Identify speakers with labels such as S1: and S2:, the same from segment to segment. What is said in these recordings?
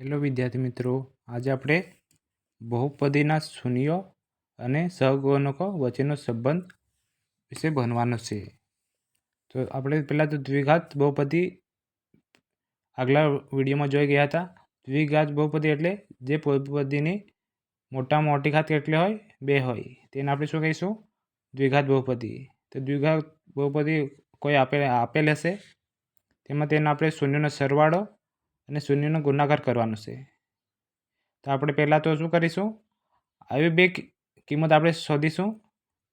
S1: Hello વિદ્યાર્થી મિત્રો, આજે આપણે બહુપદીના શૂન્યો અને સહગુણકો વચ્ચેનો સંબંધ વિશે ભણવાનો છે. તો આપણે પહેલાં તો દ્વિઘાત બહુપદી આગલા વિડીયોમાં જોઈ ગયા હતા. દ્વિઘાત બહુપદી એટલે જે બહુપદીની મોટામાં મોટી ઘાત કેટલી હોય, બે હોય. તેને આપણે શું કહીશું? દ્વિઘાત બહુપદી. તો દ્વિઘાત બહુપદી કોઈ આપેલ આપેલ હશે? તેમાં તેને આપણે શૂન્યનો સરવાળો અને શૂન્યનો ગુણાકાર કરવાનો છે. તો આપણે પહેલાં તો શું કરીશું? આવી બે કિંમત આપણે શોધીશું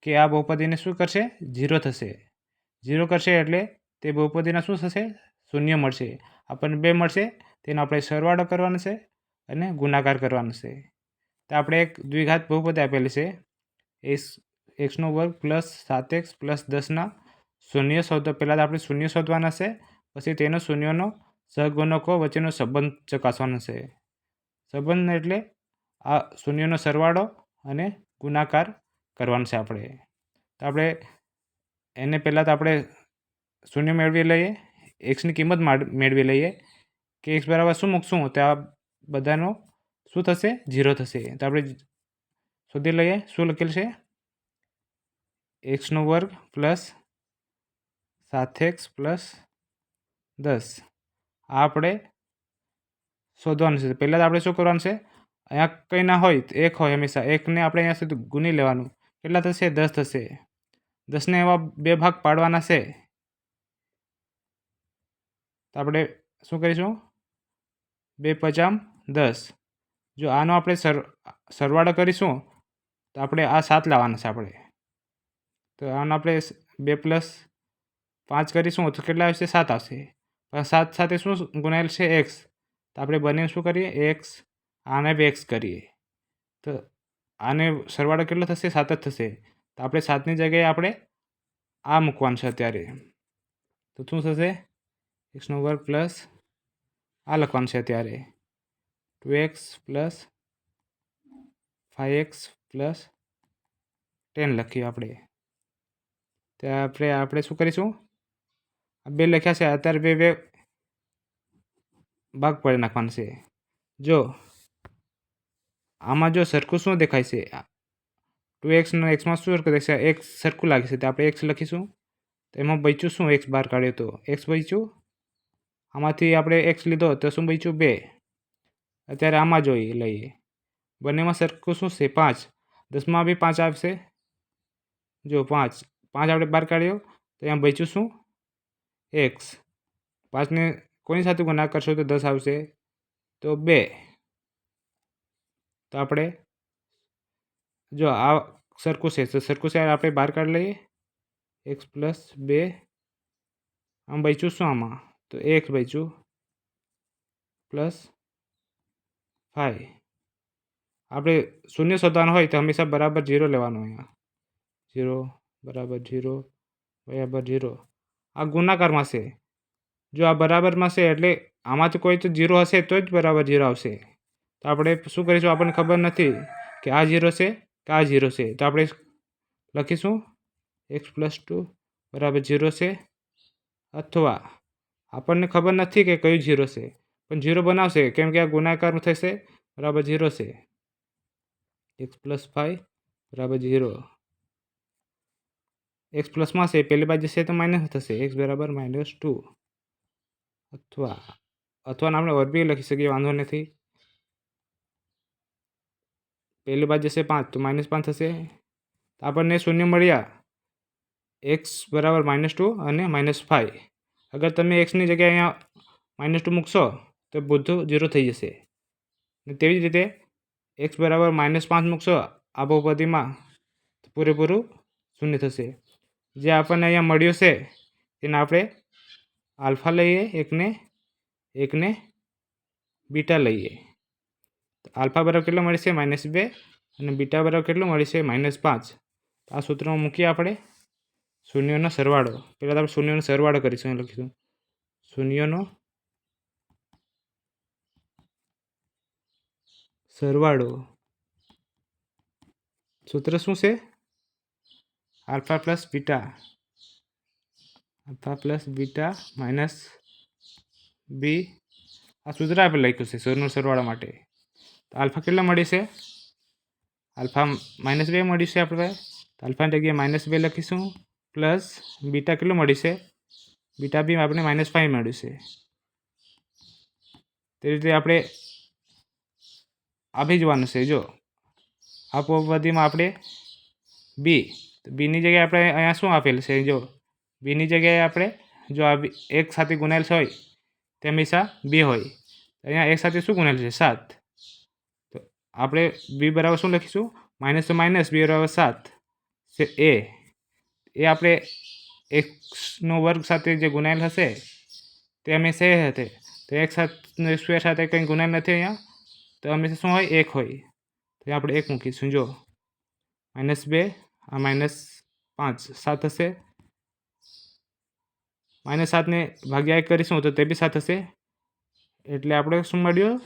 S1: કે આ બહુપદીને શું કરશે? ઝીરો થશે. ઝીરો કરશે એટલે તે બહુપદીના શું થશે? શૂન્ય મળશે. આપણને બે મળશે, તેનો આપણે સરવાળો કરવાનો છે અને ગુણાકાર કરવાનો છે. તો આપણે એક દ્વિઘાત બહુપદી આપેલી છે. એક્સ એક્સનો વર્ગ પ્લસ સાત એક્સ પ્લસ દસના શૂન્ય શોધ. પહેલાં તો આપણે શૂન્ય શોધવાના છે, પછી તેનો શૂન્યનો સહગુણકો વચ્ચેનો સંબંધ ચકાસવાનો છે. સંબંધ એટલે આ શૂન્યનો સરવાળો અને ગુણાકાર કરવાનો છે આપણે. તો આપણે એને પહેલાં તો આપણે શૂન્ય મેળવી લઈએ એક્સની કિંમત મેળવી લઈએ કે એક્સ બરાબર શું મૂકશું, તો આ બધાનો શું થશે? ઝીરો થશે. તો આપણે શોધી લઈએ, શું લખેલ છે? એક્સનો વર્ગ પ્લસ સાત એક્સ પ્લસ દસ. આપણે શોધવાનું છે. પહેલાં તો આપણે શું કરવાનું છે? અહીંયા કંઈ ના હોય, તો એક હોય હંમેશા. એકને આપણે અહીંયા સુધી ગુની લેવાનું. કેટલા થશે? દસ થશે. દસને એવા બે ભાગ પાડવાના છે. તો આપણે શું કરીશું? બે પચામ દસ. જો આનો આપણે સર, સરવાળો કરીશું, તો આપણે આ સાત લાવવાના છે આપણે. તો આનો આપણે બે પ્લસ પાંચ કરીશું, તો કેટલા આવશે? સાત આવશે. સાત સાથે શું ગુણાયેલ છે? એક્સ તો આપણે બંને શું કરીએ? એક્સ આને બી એક્સ કરીએ. તો આને સરવાળો કેટલો થશે? સાત જ થશે. તો આપણે સાતની જગ્યાએ આપણે આ મૂકવાનું છે અત્યારે. તો શું થશે? એક્સનો વર્ગ પ્લસ આ લખવાનું છે અત્યારે. Two x plus five x plus ten લખીએ આપણે. ત્યાં આપણે આપણે શું કરીશું? બે લખ્યા છે. અત્યારે બે બે ભાગ પાડી નાખવાનું છે. જો, આમાં જો સરખું શું દેખાય છે? ટુ એક્સના એક્સમાં શું સરખું દેખાય એક્સ સરખું લાગે છે. તો આપણે એક્સ લખીશું. તો એમાં બચ્યું શું? એક્સ બહાર કાઢ્યો તો. એક્સ બચ્યું? આમાંથી આપણે એક્સ લીધો તો શું બચ્યું? બે. અત્યારે આમાં જોઈએ લઈએ. બંનેમાં સરખું શું છે? પાંચ. દસમાં બી પાંચ આવશે. જો, પાંચ. પાંચ આપણે બહાર કાઢ્યો. તો એમાં બચ્યું શું? એક્સ પાંચને કોની સાથે ગુણાકાર કરશો તો દસ આવશે? તો બે. તો આપણે જો આ સરખું છે. તો સરખું છે, આપણે બહાર કાઢી લઈએ. એક્સ પ્લસ બે. આમ બચ્યું શું આમાં? તો એક્સ બચ્યું. Plus five. આપણે શૂન્ય શોધવાનું હોય તો હંમેશા બરાબર ઝીરો લેવાનું અહીંયા. ઝીરો બરાબર ઝીરો બરાબર ઝીરો આ ગુણાકારમાં છે. જો આ બરાબરમાં છે, એટલે આમાં તો કોઈ તો જીરો હશે તો જ બરાબર જીરો આવશે. તો આપણે શું કરીશું? આપણને ખબર નથી કે આ જીરો છે કે આ જીરો છે. તો આપણે લખીશું એક્સ પ્લસ ટુ બરાબર ઝીરો છે અથવા આપણને ખબર નથી કે કયું ઝીરો છે. પણ ઝીરો બનાવશે, કેમ કે આ ગુણાકાર થશે બરાબર ઝીરો છે. એક્સ પ્લસ ફાઈવ બરાબર ઝીરો એક્સ પ્લસમાં છે, પહેલી બાજુ છે તો માઇનસ થશે એક્સ બરાબર માઇનસ ટુ અથવા અથવા આપણે ઓરબી લખી શકીએ, વાંધો નથી. પહેલી બાજુ જશે પાંચ, તો માઇનસ પાંચ થશે આપણને શૂન્ય મળ્યા એક્સ બરાબર માઇનસ ટુ અને માઇનસ ફાઈવ અગર તમે એક્સની જગ્યાએ અહીંયા માઇનસ ટુ મૂકશો, તો બધું ઝીરો થઈ જશે. ને તેવી જ રીતે એક્સ બરાબર માઇનસ પાંચ મૂકશો, આ બહુપદીમાં પૂરેપૂરું શૂન્ય થશે. જે આપણને અહીંયા મળ્યું છે તેને આપણે આલ્ફા લઈએ, એકને એકને બીટા લઈએ. તો આલ્ફા બરાબર કેટલો મળશે? માઇનસ બે અને બીટા બરાબર કેટલું મળશે? માઇનસ પાંચ. આ સૂત્રમાં મૂકીએ આપણે શૂન્યનો સરવાળો. પહેલાં તો આપણે શૂન્યનો સરવાળો કરીશું લખીશું. શૂન્યનો સરવાળો. સૂત્ર શું છે? Alpha plus beta. Alpha plus beta minus b. આ સૂત્ર આપણે લખ્યું છે સૂર્યનો સરવાળા માટે. તો આલ્ફા કેટલા મળી છે? આલ્ફા માઇનસ બે મળી છે આપણે. આલ્ફાની જગ્યાએ માઇનસ બે લખીશું. પ્લસ બીટા કેટલું મળ્યું છે? બીટા બી આપણે માઇનસ ફાઇવ મળ્યું છે. તે રીતે આપણે આપી જવાનું છે. જો, આ પદ્ધતિમાં આપણે બી. તો બીની જગ્યાએ આપણે અહીંયા શું આપેલ છે? જો બીની જગ્યાએ આપણે જો આ એક સાથે ગુનાયેલ હોય તે હંમેશા બે હોય. અહીંયા એક સાથે શું ગુણેલ છે? સાત. તો આપણે બી બરાબર શું લખીશું? માઇનસ તો માઇનસ, બી બરાબર સાત. એ એ આપણે એક્સનો વર્ગ સાથે જે ગુનાયેલ હશે તે હંમેશા એ હશે. તો એક સાથે સ્ક્વેર સાથે કંઈ ગુનાયેલ નથી અહીંયા, તો હંમેશા શું હોય? એક હોય. તો આપણે એક મૂકીશું. જો, માઇનસ બે, આ માઇનસ પાંચ, સાત હશે. માઇનસ સાતને ભાગ્યા એક કરીશું તો તે બી સાત હશે. એટલે આપણે શું મળ્યું?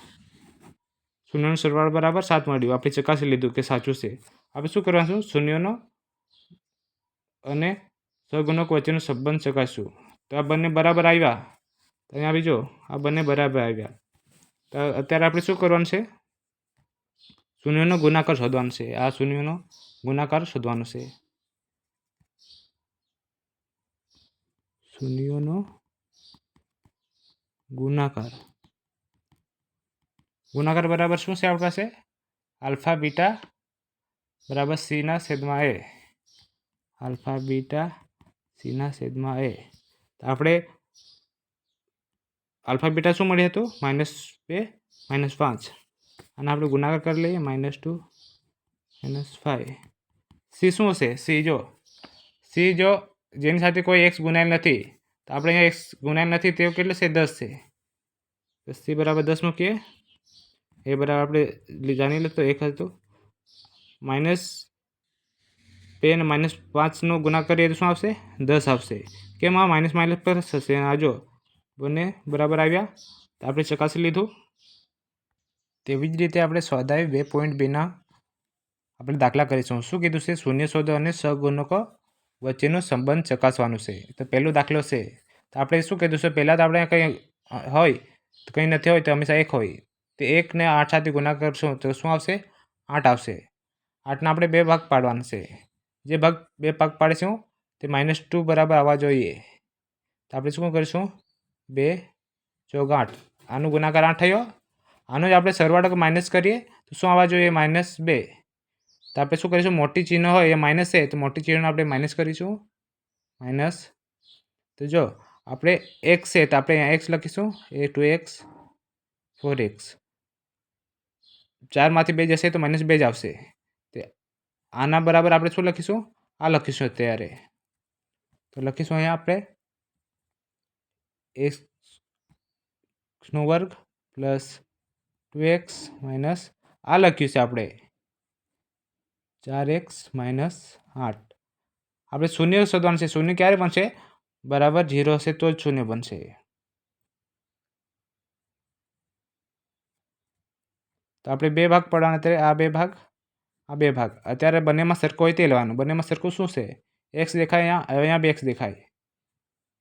S1: શૂન્યનો સરવાળો બરાબર સાત મળ્યું. આપણે ચકાસી લીધું કે સાચું છે. આપણે શું કરવાનું? શૂન્યનો અને સહગુણક વચ્ચેનો સંબંધ ચકાસશું. તો આ બંને બરાબર આવ્યા. અહીંયા આવી જો, આ બંને બરાબર આવ્યા. તો અત્યારે આપણે શું કરવાનું છે? શૂન્યનો ગુણાકાર શોધવાનો છે. આ શૂન્યનો ગુણાકાર શોધવાનો છે. શૂન્યનો ગુણાકાર ગુણાકાર બરાબર શું છે આપણી પાસે આલ્ફા બીટા બરાબર સીના છેદમાં એ આલ્ફા બીટા સીના છેદમાં એ આપણે આલ્ફા બીટા શું મળ્યું હતું માઇનસ બે માઇનસ પાંચ અને આપણે ગુણાકાર કરી લઈએ minus two minus five c શું હશે સી જો સી જો જેની સાથે કોઈ એક્સ ગુણાયેલ નથી, તો આપણે અહીંયા એક્સ ગુણાયેલ નથી તે કેટલું છે? દસ છે. દસથી બરાબર દસ મૂકીએ. એ બરાબર આપણે જાણી લે તો એક હતું. માઇનસ બે અને માઇનસ પાંચનો ગુણાકાર કરીએ તો શું આવશે? દસ આવશે. કેમ? આ માઇનસ માઇનસ પર થશે. આ જો બંને બરાબર આવ્યા. તો આપણે ચકાસી લીધું. તેવી જ રીતે આપણે સ્વાધ્યાય બે પોઈન્ટ બેના આપણે દાખલા કરીશું. શું કીધું છે? શૂન્ય શોધો અને સહગુણકો વચ્ચેનો સંબંધ ચકાસવાનો છે. તો પહેલો દાખલો છે. તો આપણે શું કીધું છે? પહેલાં તો આપણે કંઈ હોય, તો કંઈ નથી હોય તો હંમેશા એક હોય. તો એકને આઠ સાથે ગુણાકાર કરશું તો શું આવશે? આઠ આવશે. આઠના આપણે બે ભાગ પાડવાના છે. જે ભાગ, બે ભાગ પાડીશું, તે માઇનસ ટુ બરાબર આવવા જોઈએ. તો આપણે શું કરીશું? બે ચોગ આઠ. આનો ગુણાકાર આઠ થયો. આનો જ આપણે સરવાળો માઇનસ કરીએ તો શું આવવા જોઈએ? માઇનસ બે. તો આપણે શું કરીશું? મોટી ચિહ્ન હોય, એ માઇનસ છે, તો મોટી ચિહ્ન આપણે માઇનસ કરીશું. માઇનસ તો જો, આપણે એક્સ છે, તો આપણે અહીંયા એક્સ લખીશું. A two x four x ચારમાંથી બે જશે, તો માઇનસ બે જ આવશે. તે આના બરાબર આપણે શું લખીશું? આ લખીશું અત્યારે. તો લખીશું અહીંયા આપણે એક્સનો વર્ગ પ્લસ ટુ એક્સ માઇનસ આ લખ્યું છે આપણે. ચાર એક્સ માઇનસ આઠ. આપણે શૂન્ય શોધવાનું છે. શૂન્ય ક્યારે બનશે? બરાબર ઝીરો હશે તો જ શૂન્ય બનશે. તો આપણે બે ભાગ પડવાના અત્યારે આ બે ભાગ, આ બે ભાગ. અત્યારે બંનેમાં સરખો હોય તે લેવાનું. બંનેમાં સરખું શું છે? એક્સ દેખાય અહીંયા અહીંયા બે એક્સ દેખાય.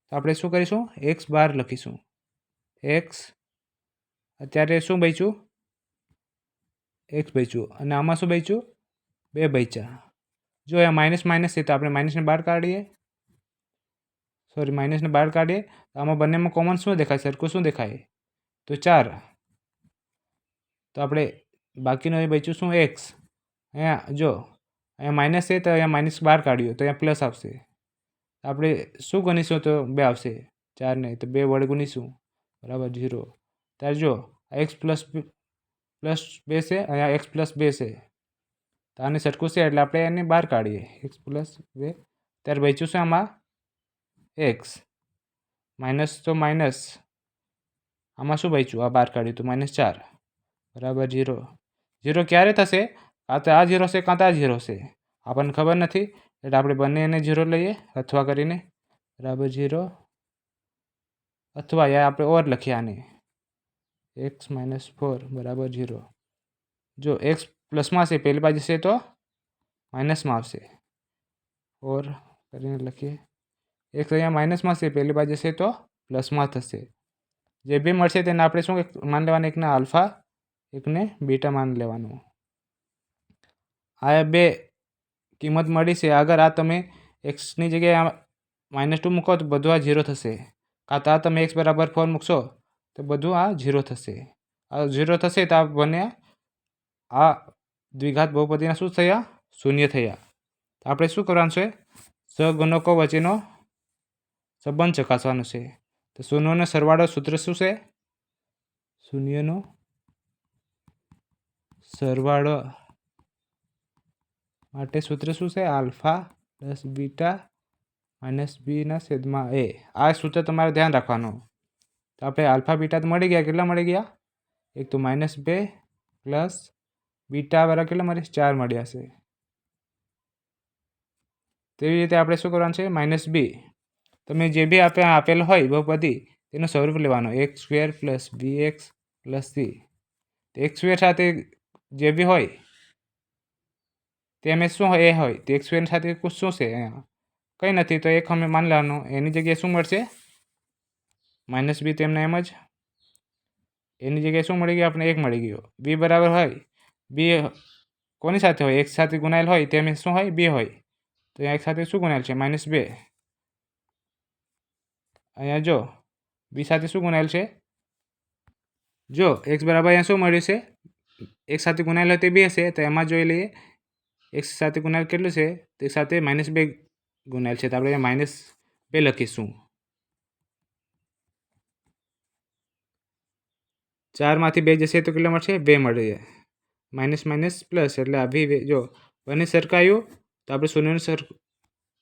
S1: તો આપણે શું કરીશું? એક્સ બાર લખીશું. એક્સ, અત્યારે શું બચ્યું? એક્સ બચ્યું. અને આમાં શું બચ્યું? બે બચ્યા જો અહીંયા માઇનસ માઇનસ છે તો આપણે માઇનસને બહાર કાઢીએ. સોરી માઇનસને બહાર કાઢીએ. તો આમાં બંનેમાં કોમન શું દેખાય? સરખું શું દેખાય? તો ચાર. તો આપણે બાકીનું એ બચ્યું શું? એક્સ અહીંયા જો, અહીંયા માઇનસ છે તો અહીંયા માઇનસ બહાર કાઢ્યું. તો અહીંયા પ્લસ આવશે. આપણે શું ગણીશું? તો બે આવશે. ચાર નહીં, તો બે વડે ગુણીશું. બરાબર ઝીરો ત્યારે જો એક્સ પ્લસ પ્લસ બે છે, અહીંયા એક્સ પ્લસ બે છે. તો આને સરખું છે એટલે આપણે એને બહાર કાઢીએ. એક્સ પ્લસ બે ત્યારે બચ્યું છે આમાં? એક્સ માઇનસ તો માઇનસ આમાં શું બચ્યું આ બહાર કાઢ્યું તો માઇનસ ચાર. બરાબર ઝીરો ઝીરો ક્યારે થશે? કાં તો આ ઝીરો છે, કાં તો આ ઝીરો છે. આપણને ખબર નથી. એટલે આપણે બંનેને ઝીરો લઈએ, અથવા કરીને બરાબર ઝીરો અથવા યા આપણે ઓર લખીએ આને. એક્સ માઇનસ ફોર બરાબર ઝીરો જો એક્સ પ્લસમાં છે પહેલી બાજુ છે તો માઇનસમાં આવશે ઓર કરીને લખીએ એક અહીંયા માઇનસમાં છે પહેલી બાજુ છે તો પ્લસમાં થશે જે બી મળશે તેને આપણે શું માની લેવાનું એકને આલ્ફા એકને બીટા માની લેવાનું આ બે કિંમત મળી છે આગળ આ તમે એક્સની જગ્યાએ માઇનસ ટુ મૂકો તો બધું આ ઝીરો થશે કાં તો આ તમે એક્સ બરાબર ફોર મૂકશો તો બધું આ ઝીરો થશે આ ઝીરો થશે તો આ બંને આ દ્વિઘાત બહુપદીના શું થયા? શૂન્ય થયા. તો આપણે શું કરવાનું છે? સગુણકો વચ્ચેનો સંબંધ ચકાસવાનો છે. તો શૂન્યનો સરવાળો સૂત્ર શું છે? શૂન્યનો સરવાળો માટે સૂત્ર શું છે? આલ્ફા પ્લસ બીટા માઇનસ બીના છેદમાં એ. આ સૂત્ર તમારે ધ્યાન રાખવાનું. તો આપણે આલ્ફા બીટા તો મળી ગયા. કેટલા મળી ગયા? એક તો માઇનસ બે પ્લસ બીટા બરાબર કેટલા મળે ચાર મળ્યા છે. તેવી રીતે આપણે શું કરવાનું છે? Minus b. તમે જે બી આપે આપેલ હોય બહુપદી, તેનું સ્વરૂપ લેવાનું. X square plus b x plus c. X square સાથે જે બી હોય તે અમે શું એ હોય. તે એક્સ સ્ક્વેર સાથે શું છે? કંઈ નથી. તો એક અમે માની લેવાનું. એની જગ્યાએ શું મળશે? માઇનસ બી તેમને એમ જ. એની જગ્યાએ શું મળી ગયું? આપણે એક મળી ગયો. બી બરાબર હોય. બી કોની સાથે હોય? એક સાથે ગુણાયેલ હોય, તેમ શું હોય? બે હોય. તો અહીંયા એક સાથે શું ગુણાયેલ છે? માઇનસ બે. અહીંયા જો, બી સાથે શું ગુણાયેલ છે? જો, એક્સ બરાબર અહીંયા શું મળ્યું છે? એક સાથે ગુણાયેલ હોય તે બે હશે, તો એમાં જોઈ લઈએ એક સાથે ગુણાયેલ કેટલું છે? તે સાથે માઇનસ બે ગુણાયેલ છે. તો આપણે માઇનસ બે લખીશું. ચારમાંથી બે જશે તો કેટલા મળશે? બે મળે માઇનસ માઇનસ પ્લસ એટલે આવી જો બંને સરખાયું, તો આપણે શૂન્યનો સર,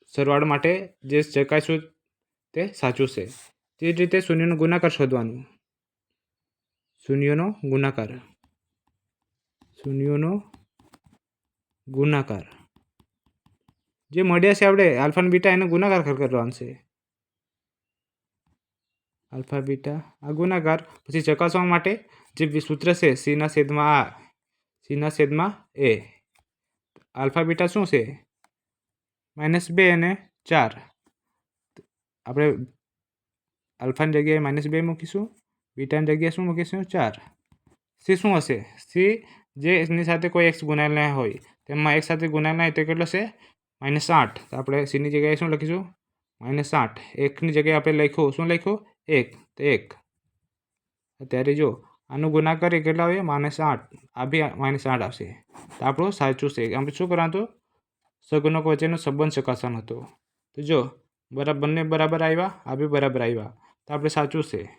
S1: સરવાળો માટે જે ચકાઈશું તે સાચું છે. તે જ રીતે શૂન્યનો ગુણાકાર શોધવાનું. શૂન્યનો ગુણાકાર. શૂન્યોનો ગુણાકાર. જે મળ્યા છે આપણે આલ્ફા અને બીટા એનો ગુણાકાર કરવાનો છે. આલ્ફા, બીટા, આ ગુણાકાર પછી ચકાસવા માટે જે સૂત્ર છે સીના છેદમાં આ સીના છેદમાં એ. આલ્ફા બીટા શું છે? માઇનસ બે અને ચાર. આપણે આલ્ફાની જગ્યાએ માઇનસ બે મૂકીશું, બીટાની જગ્યાએ શું મૂકીશું? ચાર. સી શું હશે? સી જે એની સાથે કોઈ એક્સ ગુણાયેલ ના હોય, તેમાં એક સાથે ગુણાયેલ ના હોય તો કેટલો છે માઇનસ આઠ. તો આપણે સીની જગ્યાએ શું લખીશું? માઇનસ આઠ. એકની જગ્યાએ આપણે લખ્યું, શું લખ્યું? એક. તો એક. અત્યારે જો આનું ગુના કરીએ કેટલા આવે માઇનસ આઠ. આ બી માઇનસ આઠ આવશે. તો આપણું સાચું છે. આપણે શું કરવાનું હતું? સગુણકો વચ્ચેનો સંબંધ ચકાસવાનો હતો. તો જો બરાબર બંને બરાબર આવ્યા, આ બી બરાબર આવ્યા. તો આપણે સાચું છે.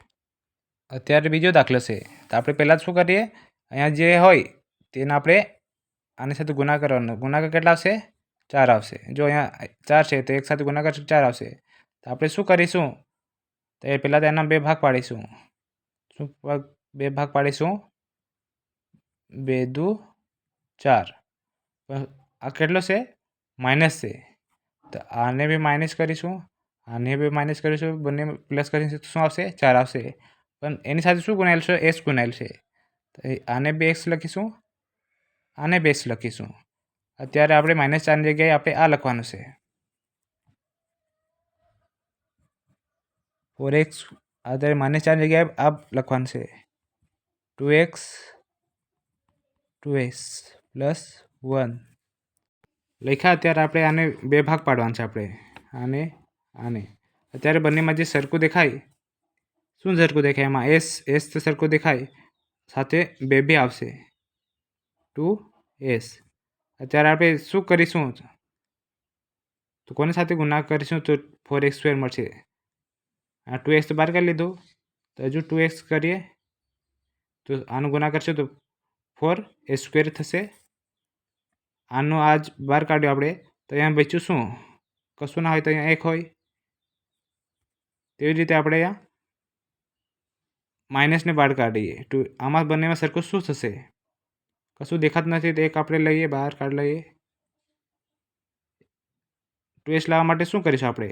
S1: અત્યારે બીજો દાખલો છે. તો આપણે પહેલાં શું કરીએ? અહીંયા જે હોય, તેને આપણે આની સાથે ગુના કરવાનો. ગુનાકાર કેટલા આવશે? ચાર આવશે. જો અહીંયા ચાર છે, તો એક સાથે ગુનાકાર ચાર આવશે. તો આપણે શું કરીશું? તો એ પહેલાં તો એના બે ભાગ પાડીશું. શું ભાગ? બે ભાગ પાડીશું. બે, દુ, ચાર. આ કેટલો છે? માઇનસ છે. તો આને બી માઇનસ કરીશું. આને બી માઇનસ કરીશું. બંને પ્લસ કરીશું તો શું આવશે? ચાર આવશે. પણ એની સાથે શું ગુણાયેલ છે? એસ ગુણાયેલ છે. તો આને બે એક્સ લખીશું. આને બે લખીશું. અત્યારે આપણે માઇનસ ચારની જગ્યાએ આપણે આ લખવાનું છે. ફોર એક્સ અત્યારે માઇનસ ચારની જગ્યાએ આ લખવાનું છે. Two x, two s plus one. લખ્યા અત્યારે આપણે આને બે ભાગ પાડવાના છે આપણે. આને આને. અત્યારે બંનેમાં જે સરખું દેખાય, શું સરખું દેખાય? એમાં એસ એસ તો સરખું દેખાય, સાથે બે બે આવશે. Two s. અત્યારે આપણે શું કરીશું? તો કોની સાથે ગુના કરીશું? તો ફોર એક્સ સ્ક્વેર મળશે. આ ટુ એક્સ તો બહાર કરી લીધું. તો હજુ ટુ એક્સ કરીએ. તો આનું ગુણાકાર છે તો ફોર એ સ્ક્વેર થશે આનું આજ બહાર કાઢ્યું આપણે તો અહીંયા બચ્યું શું કશું ના હોય તો અહીંયા એક હોય તેવી રીતે આપણે અહીંયા માઇનસને બહાર કાઢીએ ટુ આમાં બંનેમાં સરખું શું થશે કશું દેખાતું નથી તો એક આપણે લઈએ બહાર કાઢ લઈએ ટુ લાવવા માટે શું કરીશું આપણે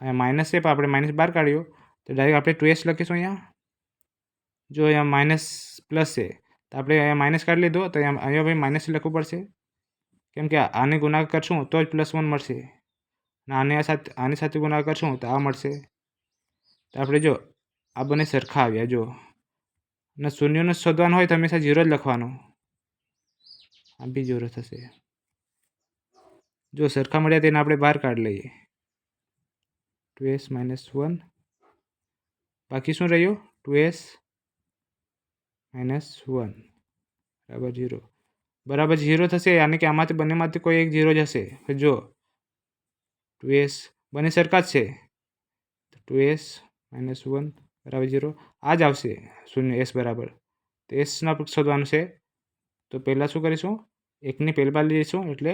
S1: અહીંયા માઇનસ છે પણ આપણે માઇનસ બહાર કાઢ્યો તો ડાયરેક્ટ આપણે ટુ લખીશું અહીંયા જો અહીંયા માઇનસ પ્લસ છે, તો આપણે અહીંયા માઇનસ કાઢી લીધો, તો અહીંયા અહીંયા ભાઈ માઇનસ લખવું પડશે. કેમ કે આને ગુણાકાર કરશું, તો જ પ્લસ વન મળશે. અને આને સાથે, આની સાથે ગુણાકાર કરશું, તો આ મળશે. તો આપણે જો, આ બંને સરખા આવ્યા, જો. અને શૂન્યનો શોધવાનું હોય તો હંમેશા ઝીરો જ લખવાનું. આ બી ઝીરો થશે. જો સરખા મળ્યા તેને આપણે બહાર કાઢી લઈએ. ટુ એસ માઇનસ વન બાકી શું રહ્યું? ટુ એસ માઇનસ વન બરાબર ઝીરો બરાબર ઝીરો થશે, યાની કે આમાંથી બંનેમાંથી કોઈ એક ઝીરો જ હશે. તો જો ટુ એસ બંને સરખા જ છે. તો ટુ એસ માઇનસ વન બરાબર ઝીરો આ જ આવશે શૂન્ય એસ બરાબર. તો એસના શોધવાનું છે. તો પહેલાં શું કરીશું? એકની પહેલી બાજુ લઈશું, એટલે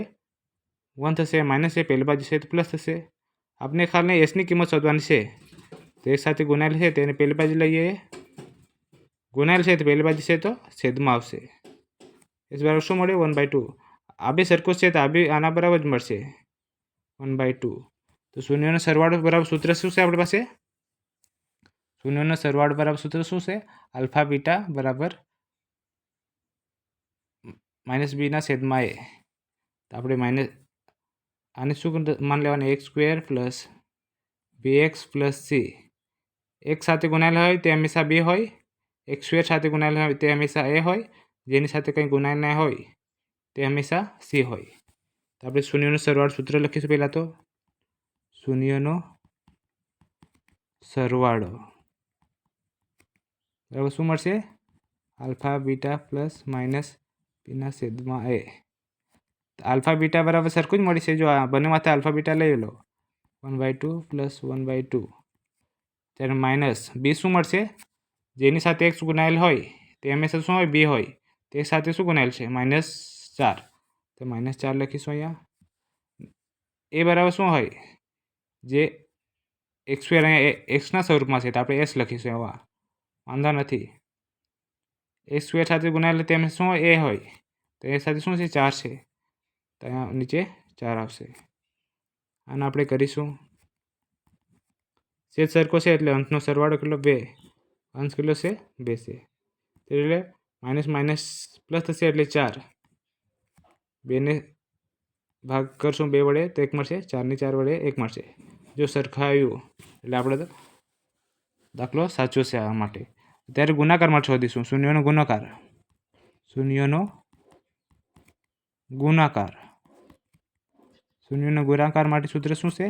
S1: વન થશે માઇનસ એ પહેલી બાજુ છે, તો પ્લસ થશે. આપણે ખાલી એસની કિંમત શોધવાની છે. તો એક સાથે ગુણાયેલ છે તેને પહેલી બાજુ લઈએ. ગુણાયેલ છે તો પહેલી બાજુ છે તો છેદમાં આવશે. એસ બરાબર શું મળ્યું વન બાય ટુ આ બી સરખું છે તો આ બી આના બરાબર જ મળશે. વન બાય ટુ તો શૂન્યનો સરવાળો બરાબર સૂત્ર શું છે આપણી પાસે? શૂન્યનો સરવાળો બરાબર સૂત્ર શું છે? આલ્ફા બીટા બરાબર માઇનસ બીના છેદમાં એ. તો આપણે માઇનસ આને શું માન લેવાનું, x square plus b x plus c. એક સાથે ગુણાયેલ હોય તે હંમેશા બે હોય. એક સ્વેર સાથે ગુણાયેલ હોય તે હંમેશા એ હોય, જેની સાથે કંઈ ગુણાયેલ ના હોય, તે હંમેશા સી હોય. તો આપણે શૂન્યનો સરવાળો સૂત્ર લખીશું પહેલાં તો. શૂન્યનો સરવાળો. બરાબર શું મળશે? આલ્ફા, બીટા, પ્લસ, માઇનસ, પીના છેદમાં એ. આલ્ફા, બીટા બરાબર સરખું જ મળશે જો આ બંને માથે આલ્ફા, બીટા લઈ લો. One by two plus one by two. ત્યારે માઇનસ બી શું મળશે? જેની સાથે એક્સ ગુનાયેલ હોય, તે હંમેશા શું હોય? બી હોય. તે સાથે શું ગુનાયેલ છે? માઇનસ ચાર. તો માઇનસ ચાર લખીશું અહીંયા. એ બરાબર શું હોય? જે એક્સ સ્ક્વેર અહીંયા એક્સના સ્વરૂપમાં છે, તો આપણે એસ લખીશું એવા. વાંધો નથી. એક્સ સ્ક્વેર સાથે ગુનાયેલ તેમ શું હોય? એ હોય. તો એ સાથે શું છે? ચાર છે. તો અહીંયા નીચે ચાર આવશે. આને આપણે કરીશું. સેજ સરખો છે એટલે અંશનો સરવાળો કેટલો? બે. અંશ કેટલો છે બે છે એટલે માઇનસ માઇનસ પ્લસ થશે એટલે ચાર. બેને ભાગ કરશું બે વડે તો એક મળશે. ચારની ચાર વડે એક મળશે. જો સરખાયું એટલે આપણે દાખલો સાચો છે આ માટે. ત્યારે ગુનાકારમાં માટે શોધીશું શૂન્યનો ગુણાકાર. શૂન્યનો ગુણાકાર. શૂન્યનો ગુણાકાર માટે સૂત્ર શું છે?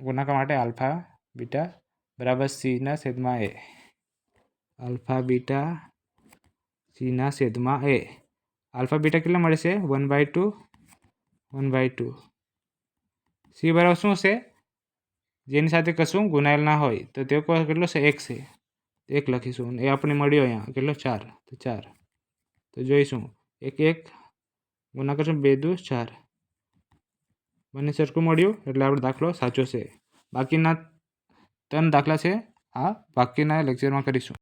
S1: ગુણાકાર માટે આલ્ફા, બીટા બરાબર સીના છેદમાં એ આલ્ફા બીટા સીના છેદમાં એ આલ્ફા બીટા કેટલા મળે છે? One by two one by two c બરાબર શું છે? જેની સાથે કશું ગુનાયેલ ના હોય, તો તે કેટલો છે? એક છે. એક લખીશું. એ આપણે મળ્યો અહીંયા. કેટલો? ચાર. તો ચાર. તો જોઈશું. એક એક. ગુના કરશું બે દુ ચાર. બંને સરખું મળ્યું, એટલે આપણો દાખલો સાચો છે. બાકીના ત્રણ દાખલા છે. આ બાકીના લેક્ચરમાં કરીશું.